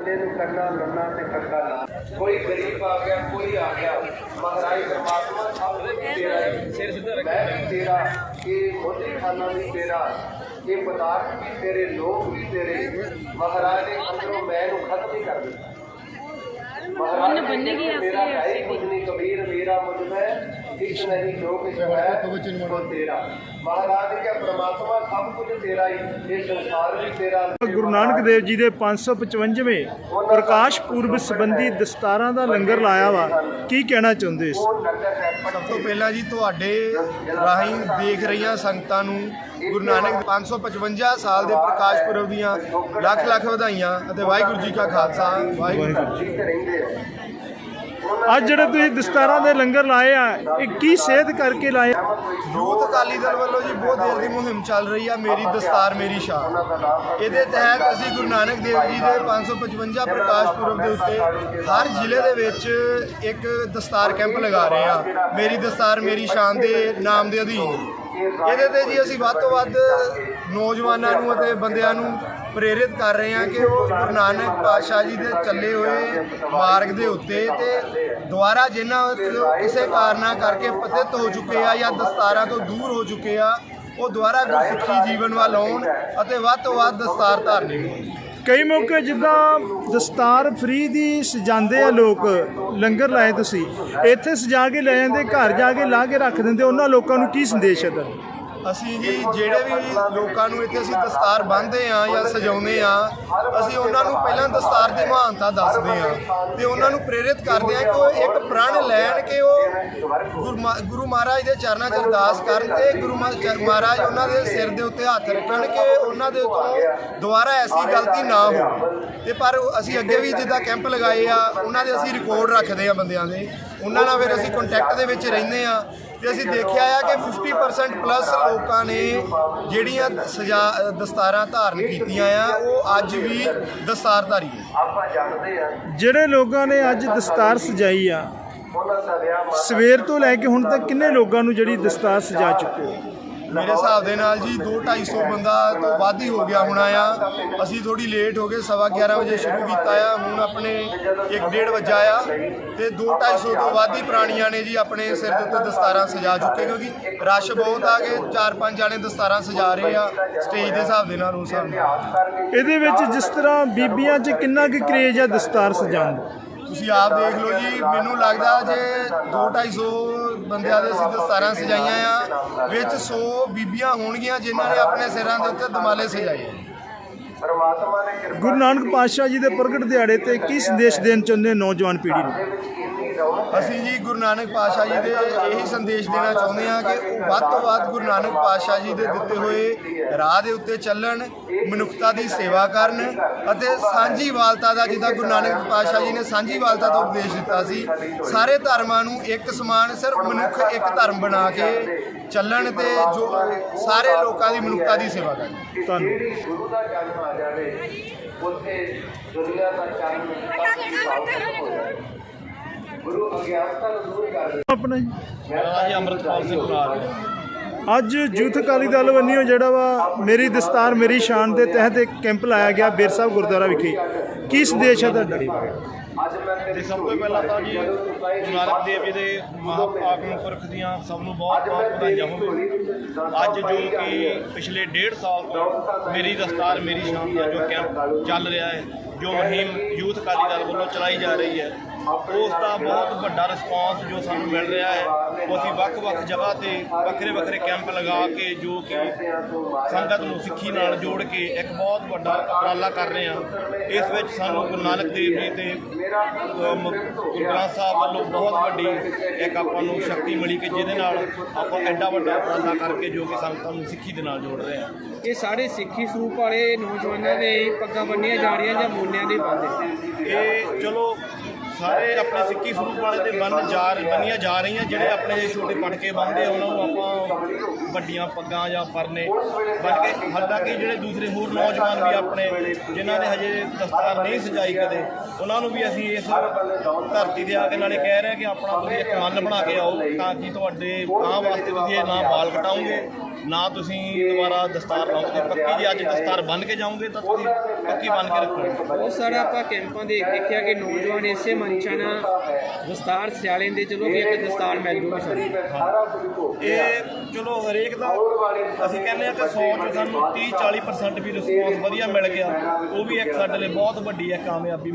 ਬੰਦੇ ਨੂੰ ਕਰਨਾ ਲੰਨਾ ਤੇ ਕੱਕਾ ਨਾ ਕੋਈ ਗਰੀਬ ਆ ਗਿਆ ਕੋਈ ਆ ਗਿਆ ਮਹਾਰਾਜ ਪਰਮਾਤਮਾ ਸਭ ਕੁਝ ਤੇਰਾ ਹੈ। ਸਿਰ ਸਿੱਧਾ ਰੱਖ ਤੇਰਾ ਇਹ ਮੋਦੀ ਖਾਨਾ ਵੀ ਤੇਰਾ। ਇਹ ਪਦਾਰਥ ਵੀ ਤੇਰੇ ਲੋਕ ਵੀ ਤੇਰੇ। ਮਹਾਰਾਜ ਦੇ ਅੰਦਰੋਂ ਮੈਂ ਨੂੰ ਖਤਮ ਹੀ ਕਰ ਦਿੱਤਾ। ਮਹਾਰਾਜ ਨੇ ਐਸੇ ਮੇਰਾ ਕੁਝ ਨਹੀਂ ਕਬੀਰ ਮੇਰਾ ਮੁਝ ਮੈਂ ਇੱਕ ਨਹੀਂ ਜੋ ਕੁਝ ਹੈ ਉਹ ਤੇਰਾ ਮਹਾਰਾਜ ਕਿਹਾ ਪ੍ਰਮਾਤਮਾ ਸਭ ਕੁਝ ਤੇਰਾ ਹੀ ਇਹ ਸੰਸਾਰ ਵੀ ਤੇਰਾ ਗੁਰੂ ਨਾਨਕ ਦੇਵ ਜੀ ਦੇ 555ਵੇਂ ਪ੍ਰਕਾਸ਼ ਪੁਰਬ ਸੰਬੰਧੀ ਦਸਤਾਰਾਂ ਦਾ ਲੰਗਰ ਲਾਇਆ ਵਾ ਕੀ ਕਹਿਣਾ ਚਾਹੁੰਦੇ ਇਸ ਹੈ ਸਭ ਤੋਂ ਪਹਿਲਾਂ ਜੀ ਤੁਹਾਡੇ ਰਾਹੀਂ ਦੇਖ ਰਹੀਆਂ ਸੰਗਤਾਂ ਨੂੰ ਗੁਰੂ ਨਾਨਕ 555 ਸਾਲ ਦੇ ਪ੍ਰਕਾਸ਼ ਪੁਰਬ ਦੀਆਂ ਲੱਖ ਲੱਖ ਵਧਾਈਆਂ ਅਤੇ ਵਾਹਿਗੁਰੂ ਜੀ ਕਾ ਖਾਲਸਾ ਵਾਹਿਗੁਰੂ ਜੀ ਕੀ ਰਹਿੰਦੇ ਅੱਜ ਜਿਹੜੇ ਤੁਸੀਂ ਦਸਤਾਰਾਂ ਦੇ ਲੰਗਰ ਲਾਏ ਆ, ਇਹ ਕੀ ਸੇਧ ਕਰਕੇ ਲਾਏ ਆ? ਫਤਿਹ। ਯੂਥ ਅਕਾਲੀ ਦਲ ਵੱਲੋਂ ਜੀ ਬਹੁਤ ਦੇਰ ਦੀ ਮੁਹਿੰਮ ਚੱਲ ਰਹੀ ਆ, ਮੇਰੀ ਦਸਤਾਰ, ਮੇਰੀ ਸ਼ਾਨ ਇਹਦੇ ਤਹਿਤ ਅਸੀਂ ਗੁਰੂ ਨਾਨਕ ਦੇਵ ਜੀ ਦੇ 555 ਪ੍ਰਕਾਸ਼ ਪੁਰਬ ਦੇ ਉੱਤੇ ਹਰ ਜ਼ਿਲ੍ਹੇ ਦੇ ਵਿੱਚ ਇੱਕ ਦਸਤਾਰ ਕੈਂਪ ਲਗਾ ਰਹੇ ਆ, ਮੇਰੀ ਦਸਤਾਰ, ਮੇਰੀ ਸ਼ਾਨ ਦੇ ਨਾਮ ਦੇ ਅਧੀਨ ਇਹਦੇ ਤੇ ਜੀ ਅਸੀਂ ਵੱਧ ਤੋਂ ਵੱਧ ਨੌਜਵਾਨਾਂ ਨੂੰ ਅਤੇ ਬੰਦਿਆਂ ਨੂੰ ਪ੍ਰੇਰਿਤ ਕਰ ਰਹੇ ਹਾਂ ਕਿ ਉਹ ਗੁਰੂ ਨਾਨਕ ਪਾਤਸ਼ਾਹ ਜੀ ਦੇ ਚੱਲੇ ਹੋਏ ਮਾਰਗ ਦੇ ਉੱਤੇ ਤੇ ਦੁਆਰਾ ਜਿਨ੍ਹਾਂ ਕਿਸੇ ਕਾਰਨਾ ਕਰਕੇ ਪਤਿਤ ਹੋ ਚੁੱਕੇ ਆ ਜਾਂ ਦਸਤਾਰਾਂ ਤੋਂ ਦੂਰ ਹੋ ਚੁੱਕੇ ਆ, ਉਹ ਦੁਆਰਾ ਗੁਰਸਿੱਖੀ ਜੀਵਨ ਵੱਲ ਆਉਣ ਅਤੇ ਵੱਧ ਤੋਂ ਵੱਧ ਦਸਤਾਰ ਧਾਰਨੀ ਹੋਣ। ਕਈ ਮੌਕੇ ਜਿੱਦਾਂ ਦਸਤਾਰ ਫ੍ਰੀ ਦੀ ਸਜਾਉਂਦੇ ਆ ਲੋਕ, ਲੰਗਰ ਲਾਏ ਤੁਸੀਂ, ਇੱਥੇ ਸਜਾ ਕੇ ਲੈ ਜਾਂਦੇ, ਘਰ ਜਾ ਕੇ ਲਾ ਕੇ ਰੱਖ ਦਿੰਦੇ, ਉਹਨਾਂ ਲੋਕਾਂ ਨੂੰ ਕੀ ਸੰਦੇਸ਼ ਹੈ ਤੁਹਾਡਾ? ਅਸੀਂ ਜੀ ਜਿਹੜੇ ਵੀ ਲੋਕਾਂ ਨੂੰ ਇੱਥੇ ਅਸੀਂ ਦਸਤਾਰ ਬੰਨ੍ਹਦੇ ਆ ਜਾਂ ਸਜਾਉਂਦੇ ਆ ਅਸੀਂ ਉਹਨਾਂ ਨੂੰ ਪਹਿਲਾਂ ਦਸਤਾਰ ਦੀ ਮਹਾਨਤਾ ਦੱਸਦੇ ਆ ਤੇ ਉਹਨਾਂ ਨੂੰ ਪ੍ਰੇਰਿਤ ਕਰਦੇ ਆ ਕਿ ਉਹ ਇੱਕ ਪ੍ਰਣ ਲੈਣ ਕਿ ਉਹ ਗੁਰੂ ਮਹਾ- ਗੁਰੂ ਮਹਾਰਾਜ ਦੇ ਚਰਨਾਂ 'ਚ ਅਰਦਾਸ ਕਰਨ ਤੇ ਗੁਰੂ ਮਹਾ- ਮਹਾਰਾਜ ਉਹਨਾਂ ਦੇ ਸਿਰ ਦੇ ਉੱਤੇ ਹੱਥ ਰੱਖਣ ਕਿ ਉਹਨਾਂ ਦੇ ਤੋਂ ਦੁਬਾਰਾ ਐਸੀ ਗਲਤੀ ਨਾ ਹੋਵੇ। ਤੇ ਪਰ ਅਸੀਂ ਅੱਗੇ ਵੀ ਜਿੱਦਾਂ ਕੈਂਪ ਲਗਾਏ ਆ, ਉਹਨਾਂ ਦੇ ਅਸੀਂ ਰਿਕਾਰਡ ਰੱਖਦੇ ਆ ਬੰਦਿਆਂ ਦੇ। ਉਹਨਾਂ ਨਾਲ ਫਿਰ ਅਸੀਂ ਕੰਟੈਕਟ ਦੇ ਵਿੱਚ ਰਹਿੰਦੇ ਆ ਤੇ ਅਸੀਂ ਦੇਖਿਆ ਆ ਕਿ 50% ਪਲੱਸ ਲੋਕਾਂ ਨੇ ਜਿਹੜੀਆਂ ਸਜਾ ਦਸਤਾਰਾਂ ਧਾਰਨ ਕੀਤੀਆਂ ਆ ਉਹ ਅੱਜ ਵੀ ਦਸਤਾਰਧਾਰੀ ਹੈ ਆਪਾਂ ਜਾਣਦੇ ਆ। ਜਿਹੜੇ ਲੋਕਾਂ ਨੇ ਅੱਜ ਦਸਤਾਰ ਸਜਾਈ ਆ ਸਵੇਰ ਤੋਂ ਲੈ ਕੇ ਹੁਣ ਤੱਕ ਕਿੰਨੇ ਲੋਕਾਂ ਨੂੰ ਜਿਹੜੀ ਦਸਤਾਰ ਸਜਾ ਚੁੱਕੇ ਹੋ? ਮੇਰੇ ਹਿਸਾਬ ਦੇ ਨਾਲ ਜੀ 2-250 ਬੰਦਾ ਤੋਂ ਵੱਧ ਹੀ ਹੋ ਗਿਆ ਹੋਣਾ ਆ। ਅਸੀਂ ਥੋੜੀ ਲੇਟ ਹੋ ਗਏ, ਸਵਾ 11 ਵਜੇ ਸ਼ੁਰੂ ਕੀਤਾ ਆ। ਹੁਣ ਆਪਣੇ 1:30 ਵਜਾ ਆ ਤੇ 2-250 ਤੋਂ ਵੱਧ ਹੀ ਪ੍ਰਾਣੀਆਂ ਨੇ ਜੀ ਆਪਣੇ ਸਿਰ ਦੇ ਉੱਤੇ ਦਸਤਾਰਾਂ ਸਜਾ ਚੁੱਕੇ ਕਿਉਂਕਿ ਰਸ਼ ਬਹੁਤ ਆ ਗਏ, ਚਾਰ ਪੰਜ ਜਾਣੇ ਦਸਤਾਰਾਂ ਸਜਾ ਰਹੇ ਆ ਸਟੇਜ ਦੇ ਹਿਸਾਬ ਦੇ ਨਾਲ ਉਸ ਹਿਸਾਬ ਨਾਲ। ਇਹਦੇ ਵਿੱਚ ਜਿਸ ਤਰ੍ਹਾਂ ਬੀਬੀਆਂ 'ਚ ਕਿੰਨਾ ਕੁ ਕਰੇਜ ਆ ਦਸਤਾਰ ਸਜਾਉਣ ਦਾ? ਤੁਸੀਂ ਆਪ ਦੇਖ ਲਓ ਜੀ ਮੈਨੂੰ ਲੱਗਦਾ ਜੇ 2-250 ਬੰਦਿਆਂ ਦੇ ਅਸੀਂ ਦਸਤਾਰਾਂ ਸਜਾਈਆਂ ਆ ਵਿੱਚ 100 ਬੀਬੀਆਂ ਹੋਣਗੀਆਂ ਜਿਨ੍ਹਾਂ ਨੇ ਆਪਣੇ ਸਿਰਾਂ ਦੇ ਉੱਤੇ ਦਮਾਲੇ ਸਜਾਏ ਆ ਪਰਮਾਤਮਾ ਨੇ ਕਿਰਪਾ ਗੁਰੂ ਨਾਨਕ ਪਾਤਸ਼ਾਹ ਜੀ ਦੇ ਪ੍ਰਗਟ ਦਿਹਾੜੇ ਤੇ ਕੀ ਸੰਦੇਸ਼ ਦੇਣ ਚਾਹੁੰਦੇ ਨੌਜਵਾਨ ਪੀੜ੍ਹੀ ਨੂੰ? ਅਸੀਂ ਜੀ ਗੁਰੂ ਨਾਨਕ ਪਾਤਸ਼ਾਹ ਜੀ ਦੇ ਇਹੀ ਸੰਦੇਸ਼ ਦੇਣਾ ਚਾਹੁੰਦੇ ਹਾਂ ਕਿ ਉਹ ਵੱਧ ਤੋਂ ਵੱਧ ਗੁਰੂ ਨਾਨਕ ਪਾਤਸ਼ਾਹ ਜੀ ਦੇ ਦਿੱਤੇ ਹੋਏ ਰਾਹ ਦੇ ਉੱਤੇ ਚੱਲਣ ਮਨੁੱਖਤਾ ਦੀ ਸੇਵਾ ਕਰਨ ਅਤੇ ਸਾਂਝੀਵਾਲਤਾ ਦਾ ਜਿੱਦਾਂ ਗੁਰੂ ਨਾਨਕ ਪਾਤਸ਼ਾਹ ਜੀ ਨੇ ਸਾਂਝੀਵਾਲਤਾ ਦਾ ਉਪਦੇਸ਼ ਦਿੱਤਾ ਸੀ ਸਾਰੇ ਧਰਮਾਂ ਨੂੰ ਇੱਕ ਸਮਾਨ ਸਿਰਫ ਮਨੁੱਖ ਇੱਕ ਧਰਮ ਬਣਾ ਕੇ ਚੱਲਣ ਤੇ ਜੋ ਸਾਰੇ ਲੋਕਾਂ ਦੀ ਮਨੁੱਖਤਾ ਦੀ ਸੇਵਾ ਕਰਨ। ਧੰਨਵਾਦ। ਜਿਹੜੀ ਗੁਰੂ ਦਾ ਜਨਮ ਆ ਜਾਵੇ ਉੱਥੇ ਦੁਨੀਆ ਦਾ ਸਾਫ਼ ਹੋ ਜਾਏ ਗੁਰੂ ਅਗਿਆਨਤਾ ਨੂੰ ਦੂਰ ਕਰ ਦੇ ਆਪਣਾ ਜੀ। ਮੇਰਾ ਜੀ ਅੰਮ੍ਰਿਤਪਾਲ ਸਿੰਘ ਅੱਜ ਯੂਥ ਅਕਾਲੀ ਦਲ ਵੱਲੋਂ ਜਿਹੜਾ ਵਾ ਮੇਰੀ ਦਸਤਾਰ ਮੇਰੀ ਸ਼ਾਨ ਦੇ ਤਹਿਤ ਇੱਕ ਕੈਂਪ ਲਾਇਆ ਗਿਆ ਬੇਰ ਸਾਹਿਬ ਗੁਰਦੁਆਰਾ ਵਿਖੇ। ਕੀ ਸੰਦੇਸ਼ ਹੈ ਤੁਹਾਡਾ? ਅੱਜ ਮੈਂ ਤੇਰੀ ਤੇ ਸਭ ਤੋਂ ਪਹਿਲਾਂ ਤਾਂ ਜੀ ਗੁਰੂ ਨਾਨਕ ਦੇਵ ਜੀ ਦੇ ਮਹਾਪਾਗਮ ਪੁਰਖ ਦੀਆਂ ਸਭ ਨੂੰ ਬਹੁਤ ਬਹੁਤ ਵਧਾਈਆਂ ਹੋਣ। ਅੱਜ ਜੋ ਕਿ ਪਿਛਲੇ ਡੇਢ ਸਾਲ ਤੋਂ ਮੇਰੀ ਦਸਤਾਰ ਮੇਰੀ ਸ਼ਾਨ ਦਾ ਜੋ ਕੈਂਪ ਚੱਲ ਰਿਹਾ ਹੈ ਜੋ ਮੁਹਿੰਮ ਯੂਥ ਅਕਾਲੀ ਦਲ ਵੱਲੋਂ ਚਲਾਈ ਜਾ ਰਹੀ ਹੈ ਉਸ ਦਾ ਬਹੁਤ ਵੱਡਾ ਰਿਸਪਾਂਸ ਜੋ ਸਾਨੂੰ ਮਿਲ ਰਿਹਾ ਹੈ। ਉਹ ਅਸੀਂ ਵੱਖ-ਵੱਖ ਜਗ੍ਹਾ ਤੇ ਵੱਖਰੇ ਵੱਖਰੇ ਕੈਂਪ ਲਗਾ ਕੇ ਜੋ ਕਿ ਸੰਗਤ ਨੂੰ ਸਿੱਖੀ ਨਾਲ ਜੋੜ ਕੇ ਇੱਕ ਬਹੁਤ ਵੱਡਾ ਉਪਰਾਲਾ ਕਰ ਰਹੇ ਹਾਂ। ਇਸ ਵਿੱਚ ਸਾਨੂੰ ਗੁਰੂ ਨਾਨਕ ਦੇਵ ਜੀ ਤੇ ਗੁਰੂ ਗ੍ਰੰਥ ਸਾਹਿਬ ਵੱਲੋਂ ਬਹੁਤ ਵੱਡੀ ਇੱਕ ਆਪਾਂ ਨੂੰ ਸ਼ਕਤੀ ਮਿਲੀ ਕਿ ਜਿਹਦੇ ਨਾਲ ਆਪਾਂ ਐਡਾ ਵੱਡਾ ਉਪਰਾਲਾ ਕਰਕੇ ਜੋ ਕਿ ਸੰਗਤਾਂ ਨੂੰ ਸਿੱਖੀ ਦੇ ਨਾਲ ਜੋੜ ਰਹੇ ਹਾਂ। ਇਹ ਸਾਰੇ ਸਿੱਖੀ ਸਰੂਪ ਵਾਲੇ ਨੌਜਵਾਨਾਂ ਦੇ ਪੱਗਾਂ ਬੰਨੀਆਂ ਜਾ ਰਹੀਆਂ ਜਾਂ ਮੋਨਿਆਂ ਦੇ ਪਾਉਂਦੇ ਇਹ ਚਲੋ ਸਾਰੇ ਆਪਣੇ ਸਿੱਕੀ ਸਰੂਪ ਵਾਲੇ ਦੇ ਬੰਨ ਜਾ ਬੰਨੀਆਂ ਜਾ ਰਹੀਆਂ, ਜਿਹੜੇ ਆਪਣੇ ਜੇ ਛੋਟੇ ਪਟਕੇ ਬੰਨਦੇ ਆ ਉਹਨਾਂ ਨੂੰ ਆਪਾਂ ਵੱਡੀਆਂ ਪੱਗਾਂ ਜਾਂ ਪਰਨੇ ਬੰਨ ਕੇ, ਹਾਲਾਂਕਿ ਜਿਹੜੇ ਦੂਸਰੇ ਹੋਰ ਨੌਜਵਾਨ ਵੀ ਆਪਣੇ, ਜਿਨ੍ਹਾਂ ਨੇ ਹਜੇ ਦਸਤਾਰ ਨਹੀਂ ਸਜਾਈ ਕਦੇ, ਉਹਨਾਂ ਨੂੰ ਵੀ ਅਸੀਂ ਇਸ ਧਰਤੀ ਤੇ ਆ ਕੇ ਨਾਲੇ ਕਹਿ ਰਹੇ ਕਿ ਆਪਣਾ ਤੁਸੀਂ ਇੱਕ ਮਨ ਬਣਾ ਕੇ ਆਓ, ਤਾਂ ਕਿ ਤੁਹਾਡੇ ਗਾਂ ਵਾਸਤੇ ਤੁਸੀਂ ਇਹ ਨਾ ਬਾਲ ਕਟਾਓਗੇ, ਨਾ ਤੁਸੀਂ ਦੁਬਾਰਾ ਦਸਤਾਰ ਲਾਓਗੇ। ਪੱਕੀ ਜੇ ਅੱਜ ਦਸਤਾਰ ਬੰਨ ਕੇ ਜਾਓਗੇ, ਤਾਂ ਤੁਸੀਂ ਪੱਕੀ ਬੰਨ ਕੇ ਰੱਖੋਗੇ। ਬਹੁਤ ਸਾਰਾ ਆਪਾਂ ਕੈਂਪਾਂ ਦੇ ਦੇਖਿਆ ਕਿ ਨੌਜਵਾਨ ਇਸੇ ਮੰਚਾਂ ਦਸਤਾਰ ਸਜਾ ਦੇ ਚਲੋ ਕਿ ਇੱਕ ਦਸਤਾਰ ਮਿਲ ਜੂਗੀ ਸਾਨੂੰ ਇਹ ਚਲੋ ਹਰੇਕ ਦਾ, ਅਸੀਂ ਕਹਿੰਦੇ ਆ ਕਿ 100 ਚ ਸਾਨੂੰ 30 40% ਵੀ ਰਿਸਪੌਂਸ ਵਧੀਆ ਮਿਲ ਗਿਆ। ਉਹ ਵੀ ਇੱਕ ਸਾਡੇ ਲਈ ਬਹੁਤ ਵੱਡੀ ਹੈ, ਕਾਮਯਾਬੀ।